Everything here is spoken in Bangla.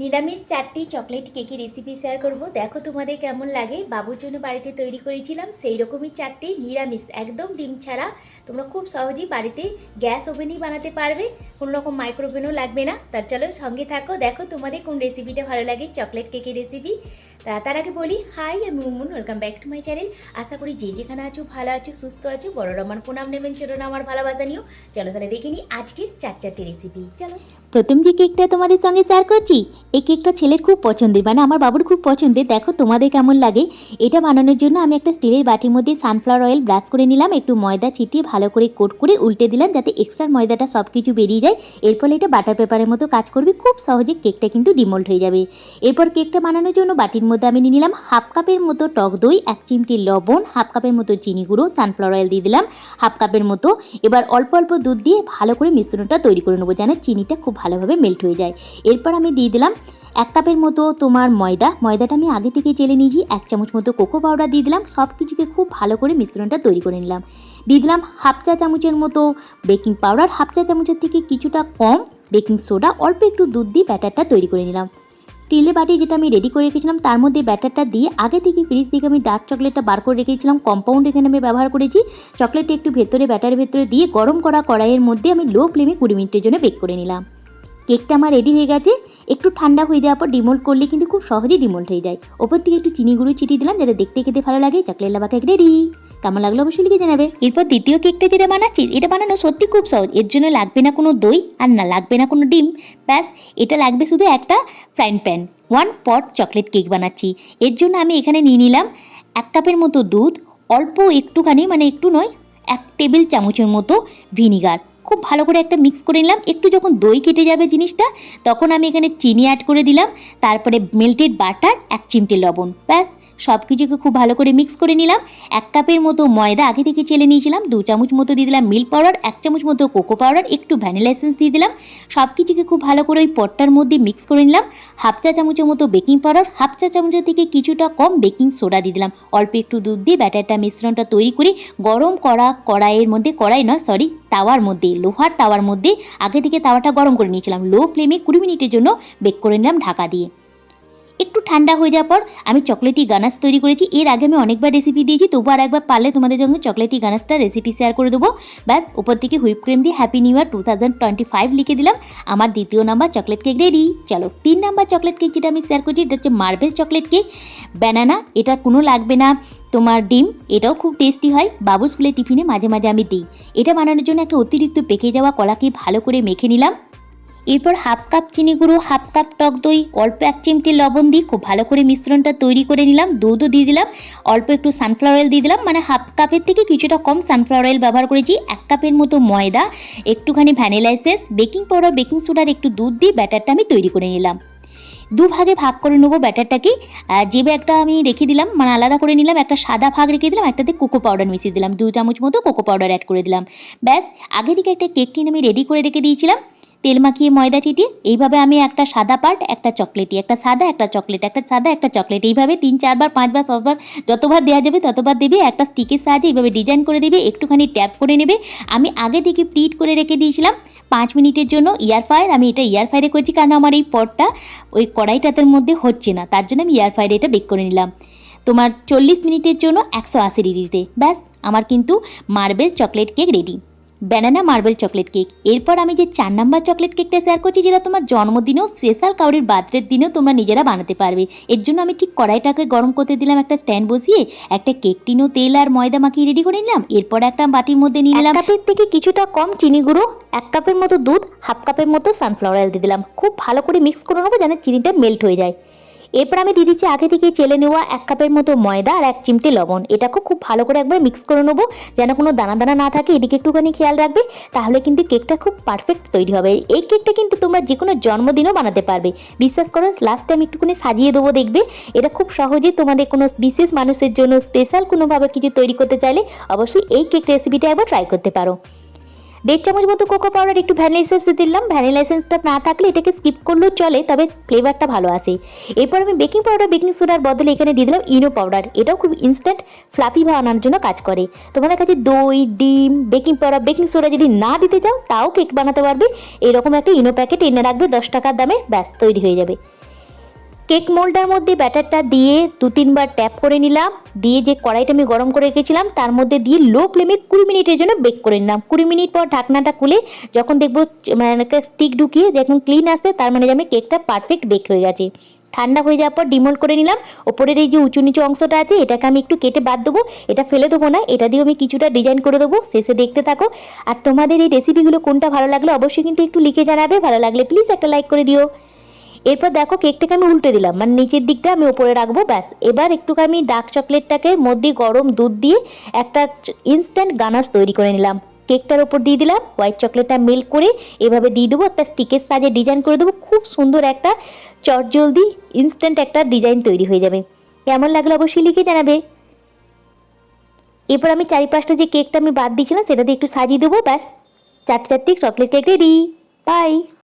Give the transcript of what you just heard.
নিরামিষ চারটি চকলেট কেকের রেসিপি শেয়ার করব। দেখো তোমাদের কেমন লাগে? বাবুর জন্য বাড়িতে তৈরি করেছিলাম সেই রকমই চারটি নিরামিষ, একদম ডিম ছাড়া। তোমরা খুব সহজেই বাড়িতে গ্যাস ওভেনই বানাতে পারবে, কোনো রকম মাইক্রোওভেনও লাগবে না। তার চলো সঙ্গে থাকো, দেখো তোমাদের কোন রেসিপিটা ভালো লাগে চকলেট কেকের রেসিপি তার আগে বলি হাই আমি Mumun welcome back to my channel আশা করি যে যেখানে আছো, ভালো আছো, সুস্থ আছো বড়রা আমার প্রণাম নেবেন না আমার ভালোবাসা নিও। চলো তাহলে দেখে নিই আজকের চার চারটে রেসিপি চলো। প্রথম যে কেকটা তোমাদের সঙ্গে শেয়ার করছি, এই কেকটা ছেলের খুব পছন্দের মানে আমার বাবুর খুব পছন্দের। দেখো তোমাদের কেমন লাগে। এটা বানানোর জন্য আমি একটা স্টিলের বাটির মধ্যে সানফ্লাওয়ার অয়েল ব্রাশ করে নিলাম, একটু ময়দা ছিটিয়ে ভালো করে কোট করে উল্টে দিলাম, যাতে এক্সট্রা ময়দাটা সব কিছু বেরিয়ে যায়। এর ফলে এটা বাটার পেপারের মতো কাজ করবে, খুব সহজে কেকটা কিন্তু ডিমোল্ড হয়ে যাবে। এরপর কেকটা বানানোর জন্য বাটির মধ্যে আমি নিয়ে নিলাম হাফ কাপের মতো টক দই, এক চিমটি লবণ, হাফ কাপের মতো চিনি গুঁড়ো সানফ্লাওয়ার অয়েল দিয়ে দিলাম, হাফ কাপের মতো। এবার অল্প অল্প দুধ দিয়ে ভালো করে মিশ্রণটা তৈরি করে নেব যেন চিনিটা খুব ভালোভাবে মেল্ট হয়ে যায়। এরপর আমি দিয়ে দিলাম এক কাপের মতো তোমার ময়দা। ময়দাটা আমি আগে থেকে চেলে নিয়েছি, এক চামচ মতো কোকো পাউডার দিয়ে দিলাম সব কিছুকে খুব ভালো করে মিশ্রণটা তৈরি করে নিলাম। দিয়ে দিলাম হাফ চা চামচের মতো বেকিং পাউডার হাফ চা চামচের থেকে কিছুটা কম বেকিং সোডা অল্প একটু দুধ দিয়ে ব্যাটারটা তৈরি করে নিলাম। স্টিলের বাটি যেটা আমি রেডি করে রেখেছিলাম, তার মধ্যে ব্যাটারটা দিয়ে আগে থেকে ফ্রিজ থেকে আমি ডার্ক চকলেটটা বার করে রেখেছিলাম। কম্পাউন্ড এখানে আমি ব্যবহার করেছি। চকলেটটা একটু ভেতরে, ব্যাটারের ভেতরে দিয়ে গরম করা কড়াইয়ের মধ্যে আমি লো ফ্লেমে কুড়ি মিনিটের জন্য বেক করে নিলাম। কেকটা আমার রেডি হয়ে গেছে। একটু ঠান্ডা হয়ে যাওয়ার পর ডিমোল্ড করলে কিন্তু খুব সহজেই ডিমোল্ড হয়ে যায়। ওপর থেকে একটু চিনি গুঁড়ো ছিটিয়ে দিলাম, যাতে দেখতে খেতে ভালো লাগে। চকলেট লাভা কেক রেডি কেমন লাগল অবশ্যই লিখে জানাবে। এরপর দ্বিতীয় কেকটা যেটা বানাচ্ছি, এটা বানানো সত্যি খুব সহজ। এর জন্য লাগবে না কোনো দই আর না লাগবে না কোনো ডিম। ব্যাস, এটা লাগবে শুধু একটা frying pan one pot chocolate cake বানাচ্ছি। এর জন্য আমি এখানে নিয়ে নিলাম এক কাপের মতো দুধ, অল্প একটুখানি মানে একটু নয়, এক টেবিল চামচের মতো ভিনিগার খুব ভালো করে একটা মিক্স করে নিলাম। একটু যখন দই কেটে যাবে জিনিসটা, তখন আমি এখানে চিনি অ্যাড করে দিলাম। তারপরে মেল্টেড বাটার এক চিমটে লবণ। ব্যাস সব কিছুকে খুব ভালো করে মিক্স করে নিলাম। এক কাপের মতো ময়দা আগে থেকে চেলে নিয়েছিলাম, দু চামচ মতো দিয়ে দিলাম মিল্ক পাউডার এক চামচ মতো কোকো পাউডার একটু ভ্যানিলা এসেন্স দিয়ে দিলাম। সব কিছুকে খুব ভালো করে ওই পটটার মধ্যে মিক্স করে নিলাম। হাফ চা চামচের মতো বেকিং পাউডার হাফ চা চামচের থেকে কিছুটা কম বেকিং সোডা দিয়ে দিলাম। অল্প একটু দুধ দিয়ে ব্যাটারটা মিশ্রণটা তৈরি করে গরম করা কড়াইয়ের মধ্যে, কড়াই নয় সরি তাওয়ার মধ্যে, লোহার তাওয়ার মধ্যে আগে থেকে তাওয়াটা গরম করে নিয়েছিলাম। লো ফ্লেমে কুড়ি মিনিটের জন্য বেক করে নিলাম ঢাকা দিয়ে। একটু ঠান্ডা হয়ে যাওয়ার পর আমি চকলেটি গানাস তৈরি করেছি। এর আগে আমি অনেকবার রেসিপি দিয়েছি, তবু আর একবার পারলে তোমাদের জন্য চকলেটি গানাসটা রেসিপি শেয়ার করে দেবো। ব্যাস, উপর থেকে হুইপ ক্রিম দিয়ে happy new year two thousand twenty five লিখে দিলাম। আমার দ্বিতীয় নাম্বার চকলেট কেক রেডি চলো, তিন নাম্বার চকলেট কেক যেটা আমি শেয়ার করছি, এটা হচ্ছে মার্বেল চকলেট কেক ব্যানানা এটা কোনো লাগবে না। তোমার ডিম, এটাও খুব টেস্টি হয়। বাবুর স্কুলের টিফিনে মাঝে মাঝে আমি দিই। এটা বানানোর জন্য একটা অতিরিক্ত পেকে যাওয়া কলাকে ভালো করে মেখে নিলাম। এরপর হাফ কাপ চিনি গুঁড়ো, হাফ কাপ টক দই, অল্প এক চিমটি লবণ দিয়ে খুব ভালো করে মিশ্রণটা তৈরি করে নিলাম, দুধও দিয়ে দিলাম, অল্প একটু সানফ্লাওয়ার অয়েল দিয়ে দিলাম মানে হাফ কাপের থেকে কিছুটা কম সানফ্লাওয়ার অয়েল ব্যবহার করেছি, এক কাপের মতো ময়দা, একটুখানি vanilla essence baking powder baking সোডার একটু দুধ দিয়ে ব্যাটারটা আমি তৈরি করে নিলাম। দু ভাগে করে নেব ব্যাটারটাকে যে ব্যাগটা আমি রেখে দিলাম মানে আলাদা করে নিলাম, একটা সাদা ভাগ রেখে দিলাম, একটাতে কোকো পাউডার মিশিয়ে দিলাম দু চামচ মতো কোকো পাউডার অ্যাড করে দিলাম। ব্যাস আগে থেকে একটা কেক টিন আমি রেডি করে রেখে দিয়েছিলাম তেল মাখিয়ে ময়দা চিটিয়ে এইভাবে আমি একটা সাদা পার্ট একটা চকলেটি একটা সাদা, একটা চকলেট একটা সাদা, একটা চকলেট এইভাবে তিন চারবার পাঁচবার ছবার যতবার দেওয়া যাবে ততবার দেবে, একটা স্টিকের সাহায্যে এইভাবে ডিজাইন করে দেবে, একটুখানি ট্যাপ করে নেবে। আমি আগে থেকে প্লিট করে রেখে দিয়েছিলাম, পাঁচ মিনিটের জন্য ইয়ার ফায়ার আমি এটা ইয়ার ফায়ারে করছি কারণ আমার এই পটটা ওই কড়াইটাতের মধ্যে হচ্ছে না, তার জন্য আমি ইয়ার ফায়ারে এটা বেক করে নিলাম। তোমার চল্লিশ মিনিটের জন্য একশো আশি ডিগ্রিতে, ব্যাস, আমার কিন্তু marble chocolate cake ready banana marble chocolate cake এরপর আমি যে চার নাম্বার চকলেট কেকটা শেয়ার করছি যেটা তোমার জন্মদিনেও স্পেশাল কাউরির বার্থডের দিনেও তোমরা নিজেরা বানাতে পারবে। এর জন্য আমি ঠিক কড়াইটাকে গরম করতে দিলাম একটা স্ট্যান্ড বসিয়ে একটা কেক টিনও তেল আর ময়দা মাখিয়ে রেডি করে নিলাম। এরপর একটা বাটির মধ্যে নিয়ে নিলাম। কাপের থেকে কিছুটা কম চিনি গুঁড়ো এক কাপের মতো দুধ হাফ কাপের মতো সানফ্লাওয়ার অয়েল দিয়ে দিলাম। খুব ভালো করে মিক্স করে নেব যেন চিনিটা মেল্ট হয়ে যায়। এরপর আমি দিয়ে দিচ্ছি আগে থেকে চেলে নেওয়া এক কাপের মতো ময়দা আর এক চিমটে লবণ। এটাকে খুব ভালো করে একবার মিক্স করে নেব, যেন কোনো দানা দানা না থাকে। এদিকে একটুখানি খেয়াল রাখবে, তাহলে কিন্তু কেকটা খুব পারফেক্ট তৈরি হবে। এই কেকটা কিন্তু তোমরা যে কোনো জন্মদিনও বানাতে পারবে। বিশ্বাস করো লাস্ট টাইম একটুখানি সাজিয়ে দেবো দেখবে। এটা খুব সহজেই তোমাদের কোনো বিশেষ মানুষের জন্য স্পেশাল কোনোভাবে কিছু তৈরি করতে চাইলে অবশ্যই এই কেক রেসিপিটা একবার ট্রাই করতে পারো। দেড় চামচ মতো কোকো পাউডার একটু ভ্যানিলা এসেন্স দিলাম। ভ্যানিলা এসেন্সটা না থাকলে এটাকে স্কিপ করলেও চলে, তবে ফ্লেভারটা ভালো আসে এরপর আমি বেকিং পাউডার বেকিং সোডার বদলে এখানে দিয়ে দিলাম ইনো পাউডার এটাও খুব ইনস্ট্যান্ট ফ্লাফি বানানোর জন্য কাজ করে। তোমাদের কাছে দই, ডিম বেকিং পাউডার বেকিং সোডা যদি না দিতে চাও, তাও কেক বানাতে পারবে। এরকম একটা ইনো প্যাকেট এনে রাখবে, দশ টাকার দামে, ব্যাস, তৈরি হয়ে যাবে। কেক মোল্ডার মধ্যে ব্যাটারটা দিয়ে দু তিনবার ট্যাপ করে নিলাম। দিয়ে যে কড়াইটা আমি গরম করে রেখেছিলাম, তার মধ্যে দিয়ে লো ফ্লেমে কুড়ি মিনিটের জন্য বেক করে নিলাম। কুড়ি মিনিট পর ঢাকনাটা খুলে যখন দেখব মানে স্টিক ঢুকিয়ে যখন ক্লিন আসছে, তার মানে যে আমি কেকটা পারফেক্ট বেক হয়ে গেছে। ঠান্ডা হয়ে যাওয়ার পর ডিমোল্ড করে নিলাম। ওপরের এই যে উঁচু নিচু অংশটা আছে, এটাকে আমি একটু কেটে বাদ দেবো। এটা ফেলে দেবো না, এটা দিয়েও আমি কিছুটা ডিজাইন করে দেবো। শেষে দেখতে থাকো। আর তোমাদের এই রেসিপিগুলো কোনটা ভালো লাগল, অবশ্যই কিন্তু একটু লিখে জানাবে। ভালো লাগলে প্লিজ একটা লাইক করে দিও। এরপর দেখো কেকটাকে আমি উল্টে দিলাম। মানে নিচের দিকটা আমি উপরে রাখব, ব্যাস। এবার একটু আমি ডার্ক চকলেটটাকে মধ্যে গরম দুধ দিয়ে একটা ইনস্ট্যান্ট গানাস তৈরি করে নিলাম। কেকটার ওপর দিয়ে দিলাম হোয়াইট চকলেটটা মেল্ট করে এভাবে দিয়ে দেবো, একটা স্টিকের সাজে ডিজাইন করে দেবো। খুব সুন্দর একটা চটজলদি ইনস্ট্যান্ট একটা ডিজাইন তৈরি হয়ে যাবে। কেমন লাগল অবশ্যই লিখে জানাবে। এরপর আমি চারি পাঁচটা যে কেকটা আমি বাদ দিয়েছিলাম, সেটা দিয়ে একটু সাজিয়ে দেবো, ব্যাস। চারটে চারটে চকলেট কেক রেডি বাই